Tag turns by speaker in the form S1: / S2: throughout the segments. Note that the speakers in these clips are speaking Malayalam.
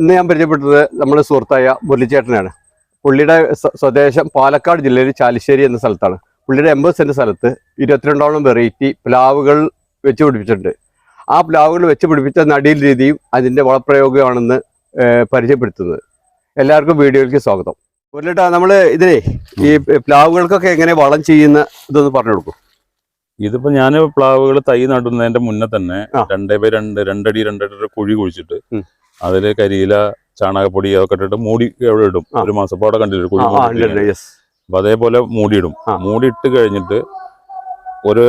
S1: ഇന്ന് ഞാൻ പരിചയപ്പെട്ടത് നമ്മുടെ സുഹൃത്തായ മുരളിച്ചേട്ടനാണ്. പുള്ളിയുടെ സ്വദേശം പാലക്കാട് ജില്ലയിൽ ചാലിശ്ശേരി എന്ന സ്ഥലത്താണ്. പുള്ളിയുടെ എൺപത് സെന്റ് സ്ഥലത്ത് ഇരുപത്തിരണ്ടോളം വെറൈറ്റി പ്ലാവുകൾ വെച്ച് പിടിപ്പിച്ചിട്ടുണ്ട്. ആ പ്ലാവുകൾ വെച്ച് പിടിപ്പിച്ച നടീൽ രീതിയും അതിന്റെ വളപ്രയോഗമാണെന്ന് പരിചയപ്പെടുത്തുന്നത്. എല്ലാവർക്കും വീഡിയോയിലേക്ക് സ്വാഗതം. മുരളിട്ടാ നമ്മൾ ഇതിനെ ഈ പ്ലാവുകൾക്കൊക്കെ എങ്ങനെ വളം ചെയ്യുന്ന ഇതൊന്ന് പറഞ്ഞു കൊടുക്കും.
S2: ഇതിപ്പോ ഞാൻ പ്ലാവുകൾ തൈ നടുന്നതിന്റെ മുന്നേ തന്നെ. രണ്ടേ ബൈ രണ്ട് രണ്ടടി രണ്ടടി കുഴി കുഴിച്ചിട്ട്
S1: ഉം.
S2: അതിൽ കരിയില ചാണകപ്പൊടി അതൊക്കെ ഇട്ടിട്ട് മൂടി എവിടെ ഇടും ഒരു മാസം അപ്പൊ അവിടെ കണ്ടില്ല കുഴി. അപ്പൊ അതേപോലെ മൂടിയിടും
S1: ആ.
S2: മൂടി ഇട്ട് കഴിഞ്ഞിട്ട് ഒരു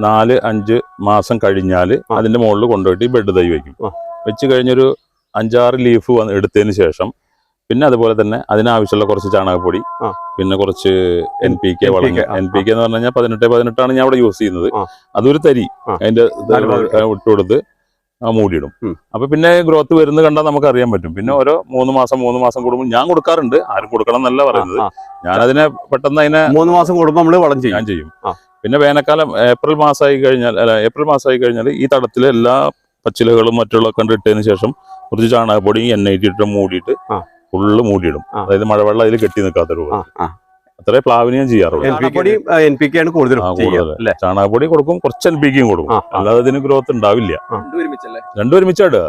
S2: നാല് അഞ്ച് മാസം കഴിഞ്ഞാൽ
S1: ആ.
S2: അതിന്റെ മുകളിൽ കൊണ്ടുപോയിട്ട് ഈ ബെഡ് തൈ വയ്ക്കും
S1: ആ.
S2: വെച്ച് കഴിഞ്ഞൊരു അഞ്ചാറ് ലീഫ് വന്ന് എടുത്തതിന് ശേഷം പിന്നെ അതുപോലെ തന്നെ അതിനാവശ്യമുള്ള കുറച്ച് ചാണകപ്പൊടി
S1: ആ.
S2: പിന്നെ കുറച്ച് എൻ പി കെ
S1: വളം
S2: വളങ്ങൾ
S1: ആ,
S2: എൻ പി കെ എന്ന് പറഞ്ഞു കഴിഞ്ഞാൽ പതിനെട്ട് പതിനെട്ടാണ് ഞാൻ അവിടെ യൂസ് ചെയ്യുന്നത്
S1: ആ.
S2: അതൊരു തരി
S1: ആ.
S2: അതിന്റെ
S1: നാല് ഭാഗത്ത്.
S2: മൂടിയിടും. അപ്പൊ പിന്നെ ഗ്രോത്ത് വരുന്നത് കണ്ടാൽ നമുക്ക് അറിയാൻ പറ്റും. പിന്നെ ഓരോ മൂന്ന് മാസം മൂന്ന് മാസം കൂടുമ്പോൾ ഞാൻ കൊടുക്കാറുണ്ട്. ആരും കൊടുക്കണം എന്നല്ല പറയുന്നത്.
S1: ഞാൻ
S2: അതിനെ പെട്ടെന്ന് അതിനെ
S1: മൂന്ന് മാസം കൂടുമ്പോൾ നമ്മൾ വളം ചെയ്യും.
S2: ഞാൻ ചെയ്യും. പിന്നെ വേനൽക്കാലം ഏപ്രിൽ മാസമായി കഴിഞ്ഞാൽ അല്ല ഏപ്രിൽ മാസമായി കഴിഞ്ഞാൽ ഈ തടത്തിലെ എല്ലാ പച്ചിലകളും മറ്റുള്ള കണ്ടിട്ടതിന് ശേഷം കുറച്ച് ചാണകപ്പൊടി എണ്ണ ഇട്ടിട്ട് മൂടിയിട്ട്. ഫുള്ള് മൂടിയിടും. അതായത് മഴവെള്ളം അതിൽ കെട്ടി നിൽക്കാത്ത രൂപ. അത്രേ പ്ലാവിന് ഞാൻ ചെയ്യാറുള്ളൂ.
S1: എൻ പി പൊടി എൻ കെ ആണ്
S2: ചാണകപ്പൊടി കൊടുക്കും കുറച്ച് എൻ പി കെയും കൊടുക്കും. അല്ലാതെ ഇതിന് ഗ്രോത്ത് ഉണ്ടാവില്ല. രണ്ടും ഒരുമിച്ചാടുക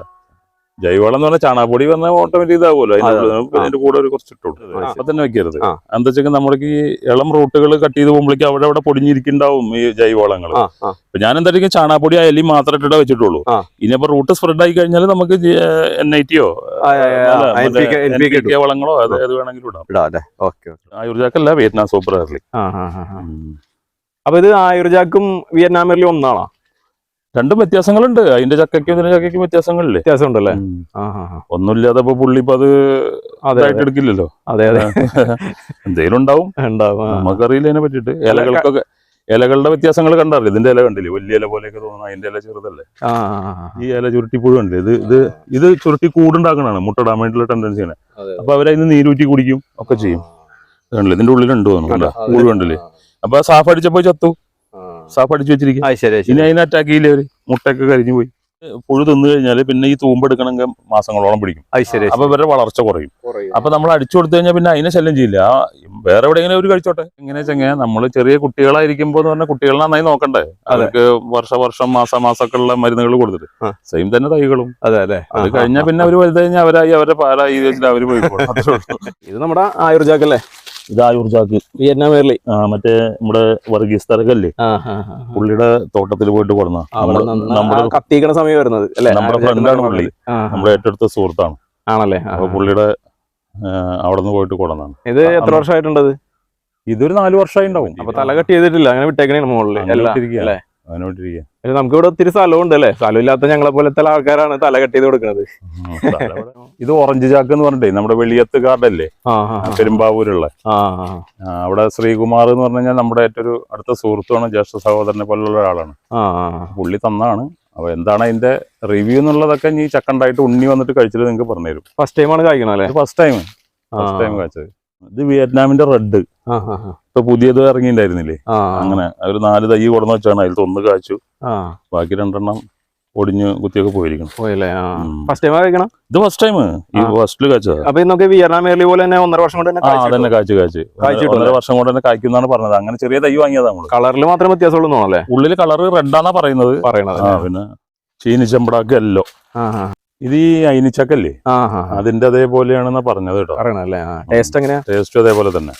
S2: ജൈവവളം എന്ന് പറഞ്ഞാൽ ചാണകപ്പൊടി വന്നാൽ ഓട്ടോമാറ്റിക് ഇതാവുമല്ലോ. അതിന്റെ
S1: അതെ, ആ.
S2: കൂടെ ഒരു കുറച്ച് ഇട്ടു. അപ്പൊ തന്നെ വെക്കരുത്.
S1: ആ.
S2: എന്താ വെച്ചാൽ നമ്മൾക്ക് ഈ ഇളം റൂട്ടുകൾ കട്ട് ചെയ്ത് പോകുമ്പോഴേക്കും അവിടെ അവിടെ പൊടിഞ്ഞിരിക്കുന്നുണ്ടാവും ഈ ജൈവവളങ്ങൾ.
S1: ആ ആ.
S2: ഞാൻ എന്തായിരിക്കും ചാണകപ്പൊടി എലി മാത്രം ഇട്ടിട്ടേ വെച്ചിട്ടുള്ളൂ.
S1: ആ.
S2: ഇനിയിപ്പോ റൂട്ട് സ്പ്രെഡ് ആയി കഴിഞ്ഞാൽ നമുക്ക് എൻ ഐ ടിയോ
S1: ആ, ആ, ആ.
S2: വളങ്ങളോ അത് ഏത് വേണമെങ്കിലും ഇടാം. ആയുർജാക്കല്ല വിയറ്റ്നാം സൂപ്പർ
S3: ആ, ആ, ആ, ആ. അപ്പൊ ഇത് ആയുർജാക്കും വിയറ്റ്നാമിലും ഒന്നാണോ?
S2: രണ്ടും വ്യത്യാസങ്ങളുണ്ട്. അതിന്റെ ചക്കയ്ക്കും ഇതിന്റെ ചക്കയ്ക്കും വ്യത്യാസങ്ങളില്ലേ?
S3: വ്യത്യാസം ഉണ്ടല്ലേ
S2: ഉം.
S3: ആ, ആ, ആ.
S2: ഒന്നുമില്ലാതെ ഇപ്പൊ പുള്ളി ഇപ്പൊ അത് അതായിട്ട്
S3: അതെ.
S2: എടുക്കില്ലല്ലോ.
S3: അതെ അതെ.
S2: എന്തെങ്കിലും ഉണ്ടാവും.
S3: ഉണ്ടാവും
S2: നമുക്കറിയില്ല അതിനെ പറ്റിട്ട് ഇലകൾക്കൊക്കെ ഇലകളുടെ വ്യത്യാസങ്ങൾ കണ്ടാറില്ല ഇതിന്റെ ഇല കണ്ടില്ലേ? വലിയ ഇല പോലെയൊക്കെ തോന്നുന്നു അതിന്റെ ഇല ചെറുതല്ലേ. ഈ ഇല ചുരുട്ടി പുഴു കണ്ടില്ലേ ഇത് ഇത് ഇത് ചുരുട്ടി കൂടുണ്ടാക്കണാണ് മുട്ടടാൻ വേണ്ടിയുള്ള ടെൻഡൻസിയാണ് അപ്പൊ അവരതിന് നീരൂറ്റി കുടിക്കും ഒക്കെ ചെയ്യും. ഇതിന്റെ കണ്ടില്ലേ? ഇതിന്റെ ഉള്ളിലുണ്ട് തോന്നുന്നു കണ്ടോ? പുഴു കണ്ടില്ലേ? അപ്പൊ സാഫ് അടിച്ചപ്പോ ചത്തു. സാഫ് അടിച്ചു വെച്ചിരിക്കും. ഇനി അതിനെ അറ്റാക്ക് ചെയ്യില്ലേ അവർ? മുട്ടയൊക്കെ കരിഞ്ഞു പോയി. പുഴു തിന്നു കഴിഞ്ഞാൽ പിന്നെ ഈ തൂമ്പെടുക്കണമെങ്കിൽ മാസങ്ങളോളം പിടിക്കും. അപ്പൊ ഇവരുടെ വളർച്ച കുറയും. അപ്പൊ നമ്മൾ അടിച്ചു കൊടുത്തു കഴിഞ്ഞാൽ പിന്നെ അതിനെ ശല്യം ചെയ്യില്ല. വേറെ എവിടെയെങ്കിലും ഒരു കഴിച്ചോട്ടെ. എങ്ങനെ ചെങ്ങ നമ്മൾ ചെറിയ കുട്ടികളായിരിക്കുമ്പോ എന്ന് പറഞ്ഞാൽ കുട്ടികളെ നന്നായി നോക്കണ്ടേ. അവർക്ക് വർഷ വർഷം മാസ മാസമൊക്കെ ഉള്ള മരുന്നുകൾ കൊടുത്തിട്ട് സെയിം തന്നെ തൈകളും.
S1: അതെ അതെ.
S2: അത് കഴിഞ്ഞാൽ പിന്നെ അവർ വലുത് കഴിഞ്ഞാൽ അവരായി അവരുടെ പാലായി അവർ പോയി.
S3: ഇത് നമ്മുടെ ആയുർജാക്ക് അല്ലേ?
S2: ഇത് ആയുർജാക്ക്
S3: വിയറ്റ്നാം എയർലി.
S2: ആ, മറ്റേ നമ്മുടെ വർഗീസ് തരകല്ലേ. പുള്ളിയുടെ തോട്ടത്തിൽ പോയിട്ട് കൊടുന്ന നമ്മുടെ
S3: കത്തിക്കണ സമയം വരുന്നത് അല്ലേ?
S2: നമ്മുടെ ഫ്രണ്ടാണ് പുള്ളി. നമ്മുടെ ഏറ്റെടുത്ത സുഹൃത്താണ്.
S3: ആണല്ലേ?
S2: അപ്പൊ. പുള്ളിയുടെ അവിടെ നിന്ന് പോയിട്ട് കൊടുന്നാണ്
S3: ഇത് എത്ര വർഷമായിട്ടുണ്ടത്?
S2: ഇതൊരു നാല് വർഷമായി ഉണ്ടാവും.
S3: അപ്പൊ തല കട്ട് ചെയ്തിട്ടില്ല. അങ്ങനെ വിട്ടേക്കണേ
S2: മുകളിൽ
S3: അല്ലേ?
S2: അങ്ങനെ.
S3: നമുക്ക് ഇവിടെ ഒത്തിരി സ്ഥലവും ഉണ്ട് അല്ലേ? സ്ഥലമില്ലാത്ത ഞങ്ങളെ പോലത്തെ ആൾക്കാരാണ് തല കട്ട് ചെയ്ത് കൊടുക്കുന്നത്.
S2: ഇത് ഓറഞ്ച് ചാക്ക് എന്ന് പറഞ്ഞിട്ടേ നമ്മുടെ വെളിയത്ത് കാർഡല്ലേ. പെരുമ്പാവൂരുള്ള. അവിടെ ശ്രീകുമാർ എന്ന് പറഞ്ഞാൽ കഴിഞ്ഞാൽ നമ്മുടെ ഏറ്റവും അടുത്ത സുഹൃത്തുമാണ് ജ്യേഷ്ഠ സഹോദരനെ പോലുള്ള ഒരാളാണ്. പുള്ളി തന്നാണ്. അപ്പൊ എന്താണ് അതിന്റെ റിവ്യൂ എന്നുള്ളതൊക്കെ ഈ ചക്കണ്ടായിട്ട് ഉണ്ണി വന്നിട്ട് കഴിച്ചിട്ട് നിങ്ങൾക്ക് പറഞ്ഞുതരും.
S3: ഫസ്റ്റ് ടൈമാണ് കഴിക്കണം അല്ലേ?
S2: ഫസ്റ്റ് ടൈം ഫസ്റ്റ് ടൈം കഴിച്ചത് ഇത് വിയറ്റ്നാമിന്റെ റെഡ്. ഇപ്പൊ പുതിയത്
S3: ഇറങ്ങിണ്ടായിരുന്നില്ലേ
S2: അങ്ങനെ അവർ നാല് തൈ കൊടുന്ന് വെച്ചാണ്. അതിൽ തൊന്ന് കാച്ചു. ബാക്കി രണ്ടെണ്ണം ഒടിഞ്ഞ് കുത്തിയൊക്കെ പോയിരിക്കണം
S3: പോയല്ലേ? ഫസ്റ്റ് ടൈം കഴിക്കണം?
S2: ഇത് ഫസ്റ്റ് ടൈം ഈ
S3: ഫസ്റ്റിൽ
S2: ഫസ്റ്റിൽ കാച്ചത്.
S3: അപ്പൊ ഇന്നൊക്കെ വിയറ്റ്നാം പോലെ തന്നെ ഒന്നര വർഷം കൊണ്ട് തന്നെ
S2: ആ തന്നെ കാച്ചു കാച്ചു? ഒന്നര വർഷം കൊണ്ട് തന്നെ കായ്ക്കുന്നാണ് പറഞ്ഞത്. അങ്ങനെ ചെറിയ തൈ വാങ്ങിയതാ നമ്മൾ.
S3: കളറിൽ മാത്രമേ വ്യത്യാസമുള്ളൂ
S2: ഉള്ളിൽ കളർ റെഡാന്നാ പറയുന്നത്.
S3: പറയണത്
S2: പിന്നെ ചീനിച്ചമ്പടാക്ക് എല്ലോ
S3: ആ ആ.
S2: ഇത് ഈ അയിനിച്ചക്കല്ലേ? അതിന്റെ അതേപോലെയാണെന്നാ പറഞ്ഞത് കേട്ടോ.
S3: പറയണല്ലേ ടേസ്റ്റ് എങ്ങനെയാ?
S2: ടേസ്റ്റ് അതേപോലെ തന്നെ.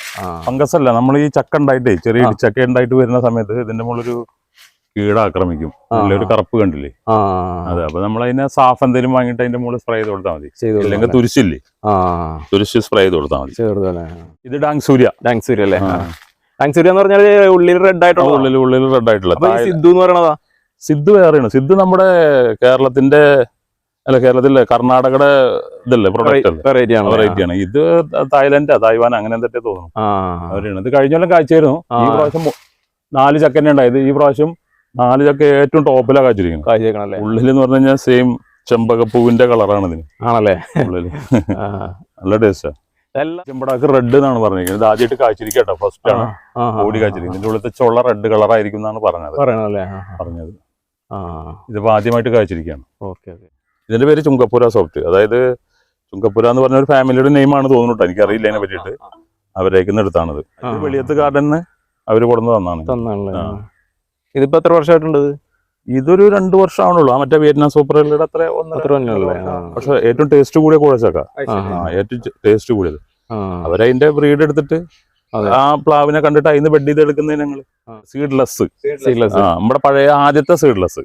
S2: ഫംഗസ് അല്ല നമ്മൾ ഈ ചക്ക ഉണ്ടായിട്ടേ ചെറിയ
S3: ചക്ക
S2: ഇടിച്ചക്ക ഉണ്ടായിട്ട് വരുന്ന സമയത്ത് ഇതിന്റെ മുകളിലൊരു കീട ആക്രമിക്കും. നല്ലൊരു കറുപ്പ് കണ്ടില്ലേ? അതെ അപ്പൊ നമ്മൾ അതിനെ സാഫ് എന്തെങ്കിലും വാങ്ങിയിട്ട് അതിന്റെ മുകളിൽ സ്പ്രേ ചെയ്ത് കൊടുത്താൽ മതി. അല്ലെങ്കിൽ തുരിശില്ലേ? തുരിശ് സ്പ്രേ ചെയ്ത് കൊടുത്താൽ മതി. ഇത് ഡാങ് സൂര്യ.
S3: ഡാങ് സൂര്യ അല്ലേ? ഡാങ് സൂര്യ എന്ന് പറഞ്ഞാൽ ഉള്ളിൽ റെഡ് ആയിട്ടുള്ള
S2: ഉള്ളിൽ ഉള്ളിൽ റെഡ് ആയിട്ടുള്ള
S3: സിദ്ധു എന്ന് പറയണതാ?
S2: സിദ്ധു വേറെയാണ്. സിദ്ധു നമ്മുടെ കേരളത്തിന്റെ അല്ല കേരളത്തിലെ കർണാടകയുടെ ഇതല്ലേ പ്രൊഡക്റ്റ്
S3: വെറൈറ്റി ആണ്
S2: വെറൈറ്റി ആണ് ഇത് തായ്ലൻഡാ തായ്വാൻ അങ്ങനെ എന്തൊക്കെ തോന്നുന്നു. അവരാണ്. ഇത് കഴിഞ്ഞ കൊല്ലം കാഴ്ചയായിരുന്നു. ഈ. പ്രാവശ്യം നാല് ചക്കന്നെ ഉണ്ടായത്. ഈ പ്രാവശ്യം നാല് ചക്ക ഏറ്റവും ടോപ്പിലാണ് കാഴ്ചയിരിക്കുന്നത് ഉള്ളിൽ എന്ന് പറഞ്ഞു കഴിഞ്ഞാൽ സെയിം ചെമ്പകപ്പൂവിന്റെ കളറാണ് ഇതിന്.
S3: ആണല്ലേ? ഉള്ളിൽ.
S2: നല്ല ടേസ്റ്റാ ചെമ്പടാക്ക് റെഡ് എന്നാണ് പറഞ്ഞിരിക്കുന്നത്. ഇത് ആദ്യമായിട്ട് കാഴ്ചയിരിക്കട്ടോ ഫസ്റ്റ് ആണ്. ഓടി കാഴ്ചയിരിക്കുന്നത് ഇതിന്റെ ഉള്ളിലത്തെ ചുള്ള റെഡ് കളറായിരിക്കും എന്നാണ് പറഞ്ഞത്. പറഞ്ഞത്.
S3: ആ.
S2: ഇതിപ്പോ ആദ്യമായിട്ട് കാഴ്ചയിരിക്കുകയാണ്
S3: ഓക്കെ ഓക്കെ.
S2: ഇതിന്റെ പേര് ചുങ്കപ്പുര സോഫ്റ്റ് അതായത് ചുങ്കപ്പുര എന്ന് പറഞ്ഞ ഒരു ഫാമിലിയുടെ നെയിമാണ് തോന്നുന്നു എനിക്ക് അറിയില്ല അതിനെ പറ്റിയിട്ട്. അവരേക്ക് എടുത്താണത് വെളിയത്ത് ഗാർഡന് അവർ കൊടുന്ന് തന്നാണ്.
S3: ഇതിപ്പോ എത്ര വർഷമായിട്ടുണ്ട് ഇത്?
S2: ഇതൊരു രണ്ടു വർഷം ആവണുള്ളൂ ആ മറ്റേ വിയറ്റ്നാം സൂപ്പർ ഹെല്ലിയുടെ അത്ര ഒന്നര
S3: അത്ര
S2: പക്ഷെ ഏറ്റവും ടേസ്റ്റ് കൂടിയ കുഴച്ചക്ക. ഏറ്റവും ടേസ്റ്റ് കൂടിയത്. അവരതിന്റെ ബ്രീഡ് എടുത്തിട്ട്. ആ പ്ലാവിനെ കണ്ടിട്ട് അതിന് ബെഡ് ചെയ്ത് എടുക്കുന്നത്
S3: ഞങ്ങൾ.
S2: സീഡ്ലെസ്. നമ്മുടെ പഴയ ആദ്യത്തെ സീഡ്ലെസ്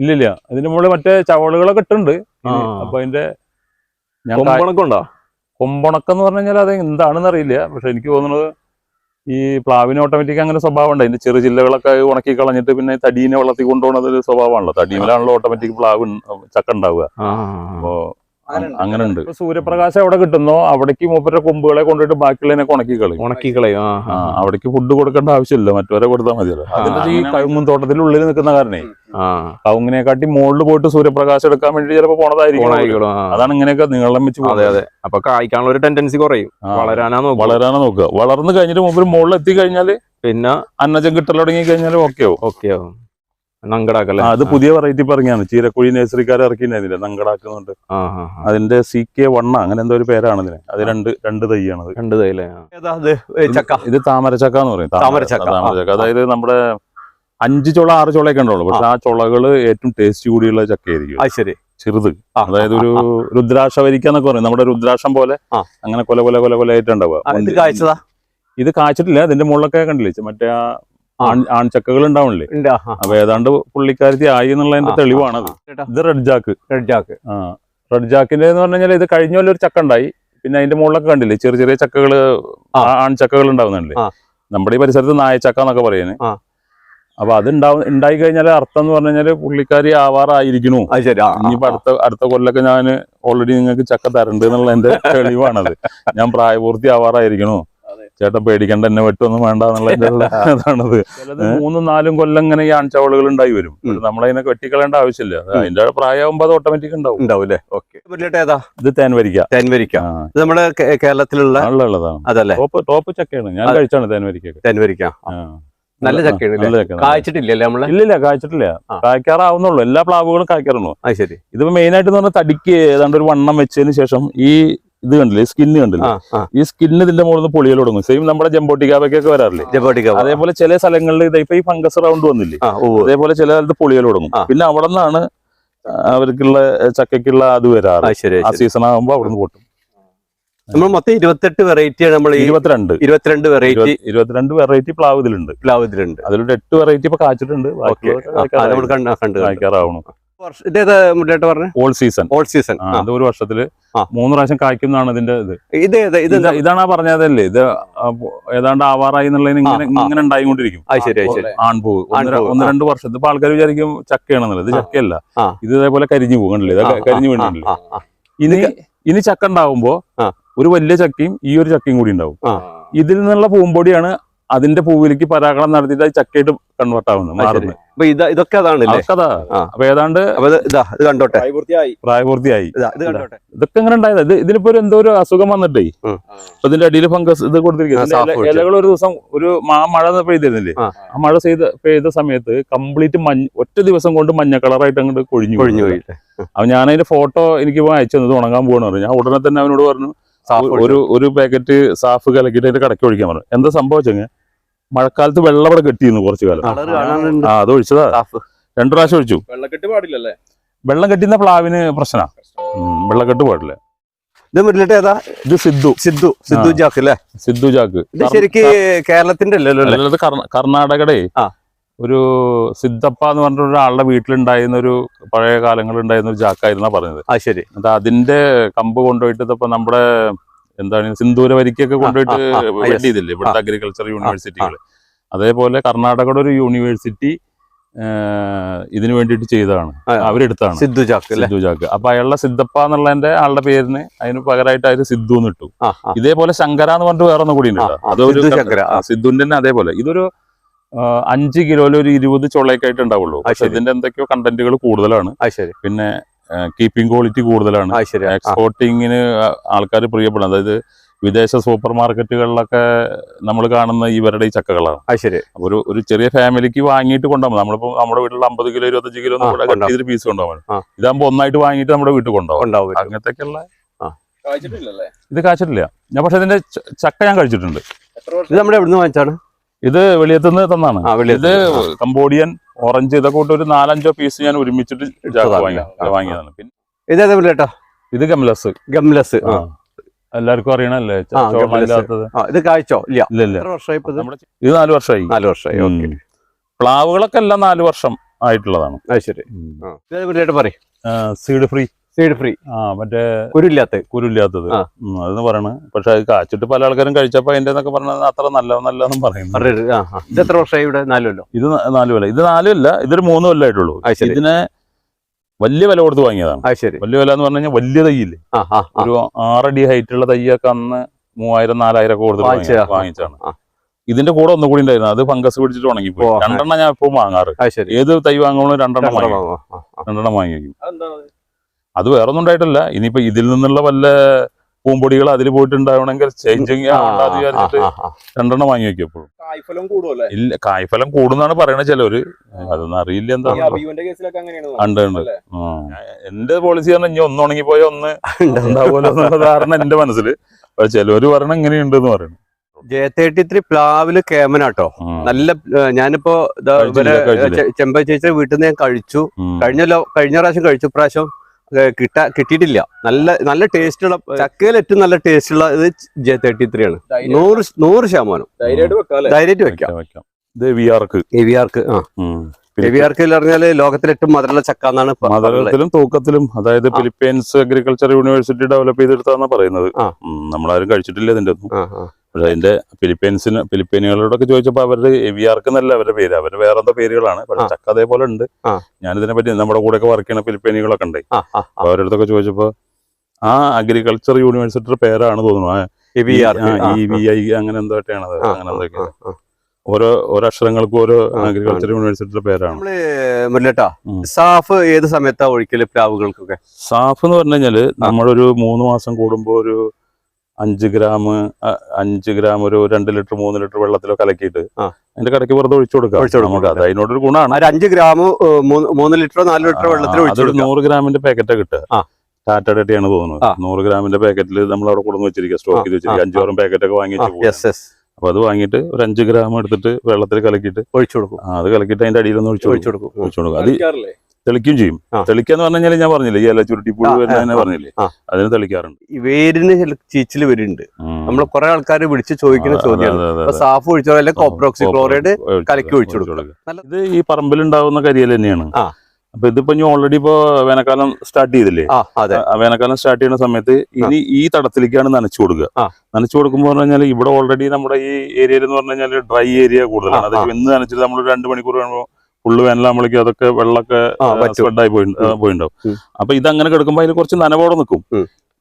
S2: ഇല്ലില്ല. ഇതിന്റെ മുകളിൽ മറ്റേ ചവളുകളൊക്കെ ഇട്ടുണ്ട്. അപ്പൊ അതിന്റെ കൊമ്പണക്കുണ്ടോ
S3: കൊമ്പണക്കം
S2: എന്ന് പറഞ്ഞു കഴിഞ്ഞാൽ അത് എന്താണെന്ന് അറിയില്ല. പക്ഷെ എനിക്ക് തോന്നുന്നത് ഈ പ്ലാവിന് ഓട്ടോമാറ്റിക് അങ്ങനെ സ്വഭാവം ഉണ്ട്. അതിന്റെ ചെറു ജില്ലകളൊക്കെ ഉണക്കി കളഞ്ഞിട്ട് പിന്നെ തടീനെ വളർത്തി കൊണ്ടുപോകുന്നത് ഒരു സ്വഭാവമാണല്ലോ. തടീനാണല്ലോ ഓട്ടോമാറ്റിക് പ്ലാവ് ചക്ക ഉണ്ടാവുക. അപ്പോ അങ്ങനെ ഉണ്ട് ഇപ്പൊ സൂര്യപ്രകാശം എവിടെ കിട്ടുന്നോ അവിടേക്ക് മൂപ്പരുടെ കൊമ്പുകളെ കൊണ്ടിട്ട് ബാക്കിയുള്ളതിനൊക്കെ ഉണക്കി കളയും.
S3: ഉണക്കി കളയും.
S2: അവിടേക്ക് ഫുഡ് കൊടുക്കേണ്ട ആവശ്യമില്ല. മറ്റവരെ കൊടുത്താൽ മതിയല്ലോ. അതിന്റെ ഈ കവുങ്ങും തോട്ടത്തിന്റെ ഉള്ളിൽ നിൽക്കുന്ന കാരണേ.
S3: ആ.
S2: കവുങ്ങിനെക്കാട്ടി മുകളിൽ പോയിട്ട് സൂര്യപ്രകാശം എടുക്കാൻ വേണ്ടി ചിലപ്പോൾ പോണതായിരിക്കും അതാണ് ഇങ്ങനെയൊക്കെ നീളം വെച്ച്
S3: അതെ അതെ. അപ്പൊ കായ്ക്കാനുള്ള ഒരു ടെൻഡൻസി കുറയും. വളരാനാ നോക്കുക.
S2: വളരാനാ നോക്കുക. വളർന്നു കഴിഞ്ഞിട്ട് മുമ്പിൽ മുകളിൽ എത്തി കഴിഞ്ഞാൽ
S3: പിന്നെ?
S2: അന്നജം കിട്ടൽ തുടങ്ങി കഴിഞ്ഞാൽ ഓക്കെ ആവും.
S3: ഓക്കെ ആവും. നങ്കടാക്കല്ലേ
S2: അത് പുതിയ വെറൈറ്റി പറഞ്ഞാണ് ചീരക്കുഴി നഴ്സറിക്കാർ ഇറക്കിണ്ടായിരുന്നില്ല നങ്കടാക്കുന്നുണ്ട്. അതിന്റെ സി കെ വണ്ണ അങ്ങനെ എന്തോ ഒരു പേരാണ് ഇതിന് അത് രണ്ട് രണ്ട് തൈയാണത്
S3: രണ്ട് തൈലേ
S1: ഏതാ അത്? ചക്ക.
S2: ഇത് താമരച്ചക്ക എന്ന് പറയും.
S1: താമരച്ചക്ക.
S2: താമരച്ചക്ക അതായത് നമ്മുടെ അഞ്ച് ചുള ആറ് ചുളയൊക്കെ ഉണ്ടാവുള്ളൂ പക്ഷെ ആ. ചുളകൾ ഏറ്റവും ടേസ്റ്റ് കൂടിയുള്ള ചക്കയായിരിക്കും.
S1: അത് ശരി.
S2: ചെറുത്. അതായത് ഒരു രുദ്രാക്ഷ വരിക്ക എന്നൊക്കെ പറയും. നമ്മുടെ രുദ്രാക്ഷം പോലെ അങ്ങനെ കൊല കൊല കൊല കൊല ആയിട്ടുണ്ടാവുക.
S1: ഇത് കായ്ച്ചതാ?
S2: ഇത് കാച്ചിട്ടില്ല ഇതിന്റെ മുകളിലൊക്കെ കണ്ടില്ലേ? മറ്റേ ആ ആൺചക്കകൾ ഉണ്ടാവണില്ലേ. അപ്പൊ ഏതാണ്ട് പുള്ളിക്കാരത്തി ആയി എന്നുള്ളതിന്റെ തെളിവാണത് ഇത് റെഡ് ജാക്ക്
S1: റെഡ് ജാക്ക്
S2: ആ റെഡ് ജാക്കിന്റെ എന്ന് പറഞ്ഞു കഴിഞ്ഞാൽ ഇത് കഴിഞ്ഞ ഒരു ചക്ക ഉണ്ടായി പിന്നെ അതിന്റെ മുകളിലൊക്കെ കണ്ടില്ലേ? ചെറിയ ചെറിയ ചക്കകൾ
S1: ആൺ
S2: ചക്കകൾ ആൺചക്കകൾ ഉണ്ടാവുന്നുണ്ടല്ലേ? നമ്മുടെ ഈ പരിസരത്ത് നായച്ചക്ക എന്നൊക്കെ പറയുന്നത്. അപ്പൊ അത് ഉണ്ടാവും ഉണ്ടായി കഴിഞ്ഞാൽ അർത്ഥം എന്ന് പറഞ്ഞു കഴിഞ്ഞാൽ പുള്ളിക്കാരി ആവാറായിരിക്കണു. ഇനിയിപ്പോ അടുത്ത അടുത്ത കൊല്ലൊക്കെ ഞാൻ ഓൾറെഡി നിങ്ങൾക്ക് ചക്ക തരണ്ട് എന്നുള്ള എന്റെ തെളിവാണത്. ഞാൻ പ്രായപൂർത്തി ആവാറായിരിക്കണു. ചേട്ടൻ പേടിക്കണ്ട എന്നെ വെട്ടൊന്നും വേണ്ട എന്നുള്ള അതാണത്. മൂന്നും നാലും കൊല്ലം ഇങ്ങനെ ഈ ആൺചവളുകൾ ഉണ്ടായി വരും. നമ്മളതിനെ വെട്ടിക്കളേണ്ട ആവശ്യമില്ല. അത് അതിന്റെ പ്രായമാകുമ്പോൾ അത് ഓട്ടോമാറ്റിക് ഉണ്ടാവും.
S1: ഉണ്ടാവും അല്ലേ ഓക്കെ
S2: ഇത്
S1: തേൻവരിക്ക.
S2: തേൻവരിക്ക.
S1: ഇത് നമ്മുടെ കേരളത്തിലുള്ള
S2: ഉള്ളതാണ്
S1: അതല്ലേ?
S2: ടോപ്പ് ടോപ്പ് ചക്കയാണ്. ഞാൻ കഴിച്ചാണ്
S1: തേൻവരിക്ക.
S2: തേൻവരിക്ക.
S1: നല്ല ചക്കയാണ്. കായ്ച്ചിട്ടില്ലല്ലേ നമ്മൾ?
S2: ഇല്ലില്ല കായ്ച്ചിട്ടില്ല. കായ്ക്കാറാവുന്നുള്ളൂ. എല്ലാ പ്ലാവുകളും കായ്ക്കാറുള്ളൂ.
S1: അത് ശരി.
S2: ഇതിപ്പോ മെയിൻ ആയിട്ട് പറഞ്ഞാൽ തടിക്ക് ഏതാണ്ട് ഒരു വണ്ണം വെച്ചതിന് ശേഷം ഈ ഇത് കണ്ടില്ലേ? സ്കിന്ന് കണ്ടില്ലേ? ഈ സ്കിന്ന് ഇതിന്റെ മുകളിൽ നിന്ന് പൊളിയൽ തുടങ്ങും. സെയിം നമ്മുടെ ജമ്പോട്ടിക്കാവയ്ക്കൊക്കെ വരാറില്ലേ?
S1: ജബോട്ടിക്ക
S2: അതേപോലെ ചില സ്ഥലങ്ങളിൽ ഇപ്പൊ ഈ ഫംഗസ് റൗണ്ട് വന്നില്ലേ? അതേപോലെ ചില സ്ഥലത്ത് പൊളിയൽ തുടങ്ങും. പിന്നെ അവിടെ നിന്നാണ് അവർക്കുള്ള ചക്കയ്ക്കുള്ള അത് വരാറ്. ആ സീസൺ ആകുമ്പോ അവിടെ നിന്ന് പൊട്ടും.
S1: നമ്മൾ മൊത്തം ഇരുപത്തെട്ട് വെറൈറ്റിയാണ് നമ്മൾ
S2: ഇരുപത്തിരണ്ട്.
S1: ഇരുപത്തിരണ്ട് വെറൈറ്റി
S2: ഇരുപത്- ഇരുപത്തിരണ്ട് വെറൈറ്റി പ്ലാവ് ഇതിലുണ്ട്.
S1: പ്ലാവ് ഇതിലുണ്ട്.
S2: അതിലൊരു എട്ട് വെറൈറ്റി ഇപ്പൊ കാച്ചിട്ടുണ്ട്. കാണിക്കാറാവണം.
S1: കണ്ട് വർഷം- ഇതേതാ പറഞ്ഞ?
S2: ഓൾ സീസൺ
S1: ഓൾ സീസൺ
S2: അത് ഒരു
S1: വർഷത്തിൽ
S2: മൂന്ന് പ്രാവശ്യം കായ്ക്കുന്നതാണ് ഇതിന്റെ ഇത്.
S1: ഇത് ഇത്
S2: ഇത് ഇതാണ് ആ പറഞ്ഞതല്ലേ? ഇത് ഏതാണ്ട് ആവാറായി എന്നുള്ളതിന് ഇങ്ങനെ ഉണ്ടായിക്കൊണ്ടിരിക്കും. ആൺപൂവ്. ഒന്ന്. രണ്ട് വർഷം. ഇപ്പൊ ആൾക്കാർ വിചാരിക്കും ചക്കയാണെന്നുള്ളത്. ഇത് ചക്കയല്ല. ഇത് ഇതേപോലെ കരിഞ്ഞു പോകും കണ്ടില്ലേ? കരിഞ്ഞു
S1: ആ,
S2: ഇനി ഇനി ചക്ക ഉണ്ടാവുമ്പോ ഒരു വലിയ ചക്കയും ഈ ഒരു ചക്കയും കൂടി ഉണ്ടാവും. ഇതിൽ നിന്നുള്ള പൂമ്പൊടിയാണ് അതിന്റെ പൂവിലേക്ക് പരാഗണം നടത്തിയിട്ട് അത് ചക്കയായിട്ട് കൺവേർട്ട് ആവുന്നത് മാറുന്നത്.
S1: അപ്പൊ ഇത് ഇതൊക്കെ ആ.
S2: അപ്പൊ ഏതാണ്ട്
S1: ഇത് ഇതാ കണ്ടോട്ടെ?
S2: പ്രായപൂർത്തിയായി.
S1: ഇതാ ഇത് കണ്ടോട്ടെ?
S2: ഇതൊക്കെ ഇങ്ങനെ ഉണ്ടായത്. ഇത് ഇതിലിപ്പോ ഒരു എന്തോ ഒരു അസുഖം വന്നിട്ടേ. ഇതിന്റെ അടിയിൽ ഫംഗസ് ഇത് കൊടുത്തിരിക്കുന്നത് ഇലകൾ ഒരു ദിവസം ഒരു മാ മഴ പെയ്തിരുന്നില്ലേ?
S1: ആ.
S2: ആ മഴ ചെയ്ത പെയ്ത സമയത്ത് കംപ്ലീറ്റ് മഞ്ഞ ഒറ്റ ദിവസം കൊണ്ട് മഞ്ഞ കളറായിട്ട് അങ്ങോട്ട് കൊഴിഞ്ഞു
S1: കൊഴിഞ്ഞു
S2: പോയി. അപ്പൊ ഞാൻ അതിന്റെ ഫോട്ടോ എനിക്ക് പോയി അയച്ചു തന്നത് ഉണങ്ങാൻ പോകണമെന്ന് പറഞ്ഞു. ഞാൻ ഉടനെ തന്നെ അവനോട് പറഞ്ഞു ഒരു ഒരു പാക്കറ്റ് സാഫ് കലക്കിയിട്ട് അതിന്റെ കടക്കി ഒഴിക്കാൻ പറഞ്ഞു. എന്താ സംഭവിച്ചെങ്കിൽ മഴക്കാലത്ത് വെള്ളം അവിടെ കെട്ടിയിരുന്നു കുറച്ചു കാലം. ആ. അത് ഒഴിച്ചതാ. രണ്ടു പ്രാവശ്യം ഒഴിച്ചു.
S3: വെള്ളക്കെട്ട് പാടില്ലല്ലേ?
S2: വെള്ളം കെട്ടിന്ന പ്ലാവിന് പ്രശ്നമാണ് വെള്ളക്കെട്ട് പാടില്ല.
S1: ഇത് മുരളിയേട്ട ഏതാ?
S2: ഇത് സിദ്ധു.
S1: സിദ്ധു. സിദ്ധു ജാക്ക് അല്ലേ
S2: സിദ്ധു ജാക്ക്.
S1: ഇത് ശരിക്ക് കേരളത്തിന്റെ അല്ലല്ലോ അല്ലേ
S2: അല്ലാതെ കർണാടകയുടെ. ഒരു സിദ്ധപ്പ എന്ന് പറഞ്ഞ ഒരാളുടെ വീട്ടിലുണ്ടായിരുന്ന ഒരു പഴയ കാലങ്ങളിൽ ഉണ്ടായിരുന്ന ഒരു ജാക്കായിരുന്നാ പറഞ്ഞത്.
S1: ആ ശരി.
S2: എന്നിട്ട് അതിന്റെ കമ്പ് കൊണ്ടുപോയിട്ട് ഇപ്പൊ നമ്മുടെ എന്താണ് സിന്ദൂര വരിക്കൊക്കെ കൊണ്ടുപോയിട്ട്. ചെയ്തില്ലേ? ഇവിടുത്തെ അഗ്രികൾച്ചർ യൂണിവേഴ്സിറ്റികൾ അതേപോലെ കർണാടകയുടെ ഒരു യൂണിവേഴ്സിറ്റി ഇതിനു വേണ്ടിയിട്ട് ചെയ്തതാണ്. അവരെടുത്താണ്.
S1: സിദ്ധു ചാക്ക്
S2: സിദ്ധു ചാക്ക്. അപ്പൊ അയാളുടെ സിദ്ധപ്പ എന്നുള്ളതിന്റെ ആളുടെ പേരിന് അതിന് പകരമായിട്ട് അതിന് സിദ്ധു എന്ന് ഇട്ടു ഇതേപോലെ ശങ്കര എന്ന് പറഞ്ഞിട്ട് വേറെ ഒന്നും കൂടി ഉണ്ട് അതൊരു
S1: സിദ്ധു
S2: ക-
S1: ശങ്കര, ആ.
S2: ആ, സിദ്ധുവിന്റെ തന്നെ അതേപോലെ. ഇതൊരു അഞ്ചു കിലോയിൽ ഒരു ഇരുപത് ചൊള്ളയൊക്കെ ആയിട്ട് ഉണ്ടാവുള്ളൂ പക്ഷെ ഇതിന്റെ എന്തൊക്കെയോ കണ്ടന്റുകൾ കൂടുതലാണ്. പിന്നെ കീപ്പിംഗ് ക്വാളിറ്റി കൂടുതലാണ്. എക്സ്പോർട്ടിങ്ങിന് ആൾക്കാർ പ്രിയപ്പെടുന്നത്. അതായത് വിദേശ സൂപ്പർ മാർക്കറ്റുകളിലൊക്കെ നമ്മൾ കാണുന്ന ഇവരുടെ ഈ ചക്കകളാണ്.
S1: ശരി.
S2: ഒരു ഒരു ചെറിയ ഫാമിലിക്ക് വാങ്ങിയിട്ട് കൊണ്ടുപോകും. നമ്മളിപ്പോ നമ്മുടെ വീട്ടിൽ അമ്പത് കിലോ ഇരുപത്തഞ്ച് കിലോ
S1: ഒന്നും
S2: കൂടെ കട്ട്. ചെയ്തിട്ട് പീസ് കൊണ്ടുപോകാൻ. ഇതാകുമ്പോ ഒന്നായിട്ട് വാങ്ങിയിട്ട് നമ്മുടെ വീട്ടിൽ കൊണ്ടുപോകും.
S3: കഴിച്ചിട്ടില്ലല്ലേ
S2: ഇത് കാച്ചിട്ടില്ല ഞാൻ പക്ഷെ ഇതിന്റെ ചക്ക ഞാൻ കഴിച്ചിട്ടുണ്ട്.
S1: ഇത് നമ്മുടെ എവിടുന്ന് വാങ്ങിച്ചാണ്
S2: ഇത് വെളിയത്തുനിന്ന് തന്നാണ്. ഇത് കംബോഡിയൻ ഓറഞ്ച് ഇതൊക്കെ കൂട്ട് ഒരു നാലഞ്ചോ പീസ് ഞാൻ ഒരുമിച്ചിട്ട്. വാങ്ങിയതാണ്. പിന്നെ
S1: ഇതേതാ പുള്ളിയേട്ടാ
S2: ഇത് ഗംലസ്.
S1: ഗംലസ്.
S2: എല്ലാവർക്കും അറിയണല്ലേ?
S1: ഇത് കാഴ്ചോ ഇല്ല.
S2: ഇല്ല
S1: ഇത്?
S2: നാല് വർഷമായി
S1: നാല് വർഷമായി. ഓക്കെ.
S2: പ്ലാവുകളൊക്കെ എല്ലാം നാല് വർഷം ആയിട്ടുള്ളതാണ്.
S1: അത് ശരി. ഇതേ പറയും?
S2: Seed free.
S1: സീഡ് ഫ്രീ
S2: ആ മറ്റേ
S1: കുരുല്ലാത്ത.
S2: കുരുല്ലാത്തത്. അതെന്ന് പറയണ. പക്ഷെ അത് കാച്ചിട്ട് പല ആൾക്കാരും കഴിച്ചപ്പോ അതിന്റെ എന്നൊക്കെ പറഞ്ഞത് അത്ര നല്ല നല്ലതെന്നും പറയുന്നു.
S1: ഇത് എത്ര വർഷമായി ഇവിടെ? നാലുമല്ലോ
S2: ഇത് നാലുമല്ല കൊല്ലം. ഇത് നാലും അല്ല ഇതൊരു മൂന്ന് കൊല്ലമായിട്ടുള്ളൂ
S1: അത്
S2: ഇതിനെ വലിയ വില കൊടുത്ത് വാങ്ങിയതാണ്.
S1: ശരി.
S2: വലിയ വില എന്ന് പറഞ്ഞു കഴിഞ്ഞാൽ വലിയ തൈയില്ലേ. ഒരു ആറടി ഹൈറ്റ് ഉള്ള തൈയൊക്കെ അന്ന് മൂവായിരം നാലായിരം ഒക്കെ കൊടുത്ത് വാങ്ങിച്ചാണ് ഇതിന്റെ കൂടെ ഒന്നുകൂടി ഉണ്ടായിരുന്നു. അത് ഫംഗസ് പിടിച്ചിട്ട് ഉണങ്ങിപ്പോയി.
S1: ഓ,
S2: രണ്ടെണ്ണം ഞാൻ എപ്പോഴും വാങ്ങാറ്. ഏത് തൈ വാങ്ങുമ്പോഴും രണ്ടെണ്ണം വാങ്ങി. രണ്ടെണ്ണം വാങ്ങി അത് വേറെ ഒന്നും ഉണ്ടായിട്ടില്ല. ഇനിയിപ്പോ ഇതിൽ നിന്നുള്ള വല്ല പൂമ്പൊടികൾ അതിൽ പോയിട്ടുണ്ടാവണമെങ്കിൽ ചേഞ്ചിങ് ആവണ്ടെന്ന് വിചാരിച്ചിട്ട്. രണ്ടെണ്ണം വാങ്ങി വെക്കും എപ്പോഴും.
S3: കൂടുമല്ലേ
S2: ഇല്ല കായ്ഫലം കൂടുന്നാണ് പറയണത് ചിലവര്. അതൊന്നും അറിയില്ല എന്താ. ഉണ്ട് ഉണ്ട്. എന്റെ പോളിസി പറഞ്ഞാൽ ഇനി ഒന്ന് ഉണങ്ങിപ്പോയ ഒന്ന് ഉണ്ടാവുമല്ലോ എന്നുള്ള ധാരണ എന്റെ മനസ്സിൽ പക്ഷെ ചിലവര് പറയണ. എങ്ങനെയുണ്ട് എന്ന് പറയുന്നു
S1: ജെ തേർട്ടി ത്രീ പ്ലാവിൽ കേമനാട്ടോ നല്ല ഞാനിപ്പോ ചെമ്പ ചേച്ചിയുടെ വീട്ടിൽ നിന്ന് ഞാൻ കഴിച്ചു. കഴിഞ്ഞ കഴിഞ്ഞ പ്രാവശ്യം കഴിച്ചു. പ്രാവശ്യം കിട്ടാ കിട്ടിയിട്ടില്ല. നല്ല നല്ല ടേസ്റ്റ് ഉള്ള ചക്കയിൽ ഏറ്റവും നല്ല ടേസ്റ്റ് ഉള്ള ഇത് ജെ തേർട്ടി ത്രീ ആണ് നൂറ് നൂറ് ശതമാനം.
S3: ധൈര്യമായിട്ട് വെക്കാം.
S2: ഇത് വി ആർക്ക്
S1: വി ആർക്ക് ആ. എ വി ആർക്ക് പറഞ്ഞാൽ ലോകത്തിലെ ഏറ്റവും മധുരമുള്ള ചക്ക എന്നാണ്
S2: മധുരത്തിലും തൂക്കത്തിലും അതായത് ഫിലിപ്പീൻസ് അഗ്രികൾച്ചർ യൂണിവേഴ്സിറ്റി ഡെവലപ്പ് ചെയ്തെടുത്താന്നാ പറയുന്നത്.
S1: ആ.
S2: നമ്മളാരും കഴിച്ചിട്ടില്ല ഇതിന്റെ ഒന്നും. പക്ഷെ അതിന്റെ ഫിലിപ്പീൻസിന് ഫിലിപ്പീനുകളോടൊക്കെ ചോദിച്ചപ്പോ അവരുടെ എവി ആർക്ക് എന്നല്ല അവരുടെ പേര്. അവരുടെ വേറെ എന്തോ പേരുകളാണ്. പക്ഷെ ചക്ക അതേപോലെ ഉണ്ട്. ഞാനിതിനെ പറ്റി നമ്മുടെ കൂടെ ഒക്കെ വർക്ക് ചെയ്യുന്ന ഫിലിപ്പീനുകളൊക്കെ ഉണ്ട്. അപ്പൊ അവരുടെ അടുത്തൊക്കെ ചോദിച്ചപ്പോ ആ അഗ്രികൾച്ചർ യൂണിവേഴ്സിറ്റിയുടെ പേരാണ് തോന്നുന്നു. ആ, ഇ വി ഐ അങ്ങനെ എന്തോ
S1: ആ,
S2: അങ്ങനെ
S1: ആ.
S2: ഓരോ ഓരോ അക്ഷരങ്ങൾക്കും ഓരോ അഗ്രികൾച്ചർ യൂണിവേഴ്സിറ്റിയുടെ പേരാണ്.
S1: സാഫ് ഏത് സമയത്താ ഒഴിക്കൽ പ്ലാവുകൾക്കൊക്കെ
S2: സാഫ് എന്ന് പറഞ്ഞു കഴിഞ്ഞാൽ നമ്മളൊരു മൂന്ന് മാസം കൂടുമ്പോ ഒരു അഞ്ച് ഗ്രാം അഞ്ച് ഗ്രാം ഒരു രണ്ട് ലിറ്റർ മൂന്ന് ലിറ്റർ വെള്ളത്തിലോ കലക്കിയിട്ട്. അതിന്റെ കടയ്ക്ക് വെറുതെ ഒഴിച്ചു കൊടുക്കാം.
S1: അതിനോട് ഒരു
S2: നമുക്ക് അത് അതിനോടൊരു ഗുണമാണ്.
S1: അഞ്ച് ഗ്രാം മൂന്ന് ലിറ്റർ നാല് ലിറ്റർ വെള്ളത്തിൽ
S2: നൂറ് ഗ്രാമിന്റെ പാക്കറ്റാ കിട്ടുക.
S1: ആ.
S2: ടാറ്റയുടെ ആണ് തോന്നുന്നത്. നൂറ് ഗ്രാമിന്റെ പാക്കറ്റിൽ നമ്മൾ അവിടെ കൊടുന്ന് വെച്ചിരിക്കുക സ്റ്റോക്ക് ചെയ്ത് വെച്ചിരിക്കുക. അഞ്ചോറും പാക്കറ്റൊക്കെ വാങ്ങി വെച്ച്
S1: യെസ് യെസ്
S2: അപ്പൊ അത് വാങ്ങിയിട്ട് ഒരു അഞ്ച് ഗ്രാം എടുത്തിട്ട് വെള്ളത്തിൽ കലക്കിയിട്ട്
S1: ഒഴിച്ചു കൊടുക്കും.
S2: ആ, അത് കലക്കിയിട്ട് അതിന്റെ അടിയിലൊന്ന് ഒഴിച്ചു
S1: ഒഴിച്ചു
S2: കൊടുക്കും. ഒഴിച്ചു കൊടുക്കും. അത് തെളിക്കുകയും ചെയ്യും. തെളിക്കാന്ന് പറഞ്ഞു കഴിഞ്ഞാൽ ഞാൻ പറഞ്ഞില്ലേ ഈ ഇല ചുരുട്ടി പുഴു
S1: വരുന്ന
S2: പറഞ്ഞില്ലേ. അതിന് തെളിക്കാറുണ്ട്
S1: വേരിന് ചീച്ചിൽ ചീച്ചിൽ വരുന്നുണ്ട്. നമ്മൾ കുറെ ആൾക്കാർ വിളിച്ച് ചോദിക്കുന്ന ചോദ്യമാണ്. സാഫ് ഒഴിച്ചോ അല്ലെങ്കിൽ കോപ്രോക്സി ക്ലോറൈഡ് കലക്കി ഒഴിച്ചു കൊടുക്കുക.
S2: ഇത് ഈ പറമ്പിൽ ഉണ്ടാവുന്ന കരിയൽ തന്നെയാണ് അപ്പൊ ഇതിപ്പോ ഇനി ഓൾറെഡി ഇപ്പോ വേനൽക്കാലം സ്റ്റാർട്ട് ചെയ്തില്ലേ വേനൽക്കാലം സ്റ്റാർട്ട് ചെയ്യുന്ന സമയത്ത് ഇനി ഈ തടത്തിലേക്കാണ് നനച്ചു കൊടുക്കുക. നനച്ചു കൊടുക്കുമ്പോൾ പറഞ്ഞു കഴിഞ്ഞാൽ ഇവിടെ ഓൾറെഡി നമ്മുടെ ഈ ഏരിയയിൽ എന്ന് പറഞ്ഞു കഴിഞ്ഞാൽ ഡ്രൈ ഏരിയ കൂടുതലാണ്
S1: അതായത്.
S2: ഇന്ന് നനച്ചിട്ട് നമ്മൾ രണ്ട് മണിക്കൂർ കഴിയുമ്പോൾ ഫുള്ള് വേനലാകുമ്പോഴേക്കും അതൊക്കെ വെള്ളമൊക്കെ സ്പ്രെഡായി പോയി പോയിണ്ടാവും. അപ്പൊ ഇതങ്ങനെ കിടക്കുമ്പോൾ അതിൽ കുറച്ച് നനവോടെ നിൽക്കും.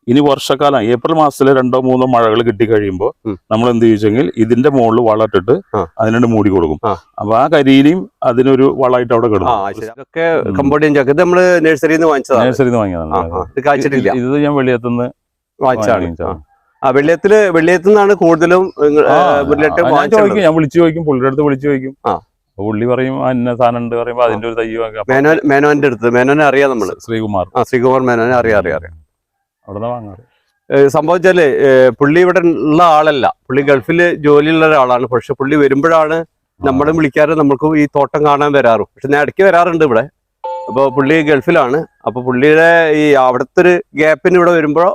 S2: ഇനി വർഷക്കാലം ഏപ്രിൽ മാസത്തിലെ രണ്ടോ മൂന്നോ മഴകൾ കിട്ടി കഴിയുമ്പോൾ. നമ്മൾ എന്ത് ചോദിച്ചെങ്കിൽ ഇതിന്റെ മുകളിൽ
S1: വളട്ടിട്ട്.
S2: അതിനോട് മൂടി കൊടുക്കും. അപ്പൊ ആ കരിയിലും അതിനൊരു വളമായിട്ട് അവിടെ കിടക്കും.
S1: കമ്പോഡിയൻ ചക്ക ഇത് നമ്മൾ നഴ്സറിയിൽ നിന്ന് വാങ്ങിച്ചതാണ്
S2: നഴ്സറിയിൽ നിന്ന്
S1: ആ,
S2: വാങ്ങിയതാണ്
S1: ആ. ഇത് കാഴ്ചയിട്ടില്ല
S2: ഇത് ഇത് ഞാൻ വെളിയത്തുനിന്ന് വാങ്ങിച്ചതാണ്.
S1: ആ വെള്ളിയത്തിൽ വെള്ളിയത്തിൽ നിന്നാണ് കൂടുതലും
S2: ഞാൻ വിളിച്ചു ചോദിക്കും പുള്ളിയുടെ അടുത്ത് വിളിച്ചു ചോദിക്കും പുള്ളി പറയും "ആ, ഇന്ന സാധനം ഉണ്ട് പറയുമ്പോ അതിന്റെ ഒരു തയ്യോ
S1: മേനോൻ മേനോന്റെ അടുത്ത് മേനോനെ അറിയാം നമ്മൾ.
S2: ശ്രീകുമാർ.
S1: ആ ശ്രീകുമാർ മേനോനെ അറിയാം അറിയാം അറിയാം.
S2: അവിടെ നിന്ന് വാങ്ങാറ്
S1: സംഭവിച്ചാൽ പുള്ളി ഇവിടെ ഉള്ള ആളല്ല. പുള്ളി ഗൾഫിൽ ജോലിയുള്ള ഒരാളാണ്. പക്ഷെ പുള്ളി വരുമ്പോഴാണ് നമ്മളെ വിളിക്കാറ് നമ്മൾക്ക് ഈ തോട്ടം കാണാൻ വരാറും. പക്ഷെ ഞാൻ ഇടയ്ക്ക് വരാറുണ്ട് ഇവിടെ. അപ്പൊ പുള്ളി ഗൾഫിലാണ്. അപ്പൊ പുള്ളിയുടെ ഈ അവിടുത്തെ ഒരു ഗ്യാപ്പിന് ഇവിടെ വരുമ്പോ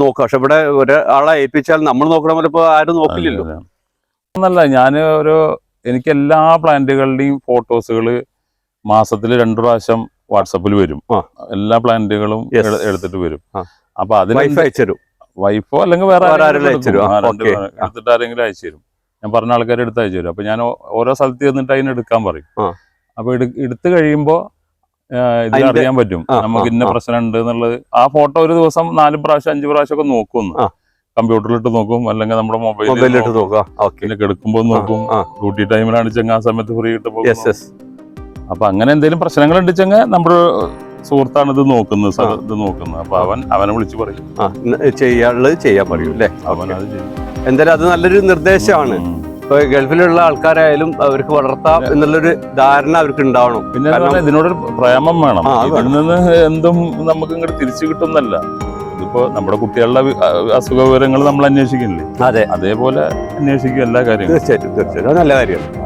S1: നോക്കാം പക്ഷെ ഇവിടെ ഒരാളെ ഏൽപ്പിച്ചാൽ നമ്മൾ നോക്കണ പോലെ ഇപ്പൊ ആരും നോക്കില്ലല്ലോ.
S2: അതെ. ഞാൻ ഒരു എനിക്ക് എല്ലാ പ്ലാന്റുകളുടെയും ഫോട്ടോസുകൾ മാസത്തിൽ രണ്ടു പ്രാവശ്യം വാട്സപ്പിൽ വരും. എല്ലാ പ്ലാന്റുകളും എടുത്തിട്ട് വരും. അപ്പൊ അതിന്
S1: അയച്ചു
S2: വൈഫോ അല്ലെങ്കിൽ വേറെ എടുത്തിട്ട് ആരെങ്കിലും അയച്ചു തരും ഞാൻ പറഞ്ഞ ആൾക്കാരെ എടുത്ത് അയച്ചു തരും അപ്പൊ ഞാൻ ഓരോ സ്ഥലത്ത് ചെന്നിട്ട് അതിന് എടുക്കാൻ പറയും. അപ്പൊ എടുത്തു കഴിയുമ്പോ
S1: ഇത്
S2: അറിയാൻ പറ്റും. നമുക്ക് ഇന്ന. പ്രശ്നം ഉണ്ട് എന്നുള്ളത്. ആ ഫോട്ടോ ഒരു ദിവസം നാല് പ്രാവശ്യം അഞ്ചു പ്രാവശ്യം ഒക്കെ നോക്കും
S1: ആ.
S2: കമ്പ്യൂട്ടറിലിട്ട് നോക്കും അല്ലെങ്കിൽ നമ്മുടെ
S1: മൊബൈലിലിട്ട് നോക്കാം.
S2: പിന്നെ കിടക്കുമ്പോൾ നോക്കും. ഡ്യൂട്ടി ടൈമിലാണ് ചെങ്ങ ആ സമയത്ത് ഫ്രീ കിട്ടുമ്പോൾ അപ്പൊ അങ്ങനെ എന്തെങ്കിലും പ്രശ്നങ്ങൾ ഉണ്ടെച്ചെങ്കിൽ നമ്മൾ സുഹൃത്താണ് ഇത് നോക്കുന്നത് ഇത് നോക്കുന്നത്. അപ്പൊ അവൻ അവനെ വിളിച്ചു പറയും.
S1: ചെയ്യാനുള്ളത് ചെയ്യാൻ പറയും അല്ലേ?
S2: അവൻ അത് ചെയ്യും.
S1: എന്തായാലും അത് നല്ലൊരു നിർദ്ദേശമാണ്. ഇപ്പൊ ഗൾഫിലുള്ള ആൾക്കാരായാലും അവർക്ക് വളർത്താം എന്നുള്ളൊരു ധാരണ അവർക്ക് ഉണ്ടാവണം
S2: പിന്നെ ഇതിനോടൊരു പ്രേമം വേണം. അതിൽ നിന്ന് എന്തും നമുക്ക് ഇങ്ങോട്ട് തിരിച്ചു കിട്ടുന്നല്ല ഇതിപ്പോ നമ്മുടെ കുട്ടികളുടെ അസുഖ വിവരങ്ങൾ നമ്മൾ അന്വേഷിക്കുന്നില്ലേ?
S1: അതെ.
S2: അതേപോലെ അന്വേഷിക്കും എല്ലാ കാര്യങ്ങളും.
S1: തീർച്ചയായിട്ടും തീർച്ചയായിട്ടും. നല്ല കാര്യമാണ്.